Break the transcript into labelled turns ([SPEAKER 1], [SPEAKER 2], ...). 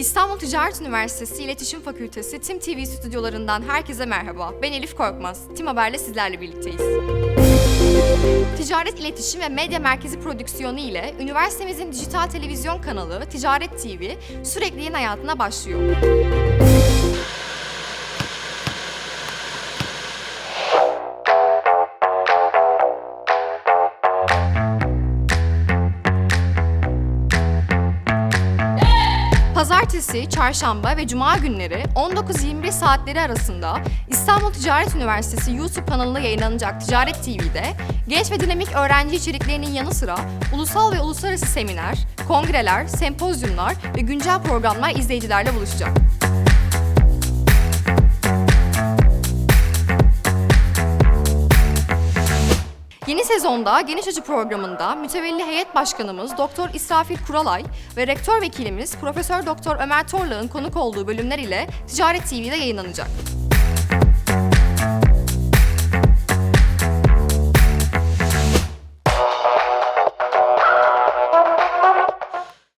[SPEAKER 1] İstanbul Ticaret Üniversitesi İletişim Fakültesi Tim TV stüdyolarından herkese merhaba. Ben Elif Korkmaz. Tim Haber'le sizlerle birlikteyiz. Ticaret İletişim ve Medya Merkezi prodüksiyonu ile üniversitemizin dijital televizyon kanalı Ticaret TV sürekli yayın hayatına başlıyor. Pazartesi, çarşamba ve cuma günleri 19-21 saatleri arasında İstanbul Ticaret Üniversitesi YouTube kanalında yayınlanacak Ticaret TV'de genç ve dinamik öğrenci içeriklerinin yanı sıra ulusal ve uluslararası seminer, kongreler, sempozyumlar ve güncel programlar izleyicilerle buluşacak. Yeni sezonda Geniş Açı programında mütevelli heyet başkanımız Doktor İsrafil Kuralay ve rektör vekilimiz Profesör Doktor Ömer Torlak'ın konuk olduğu bölümler ile Ticaret TV'de yayınlanacak.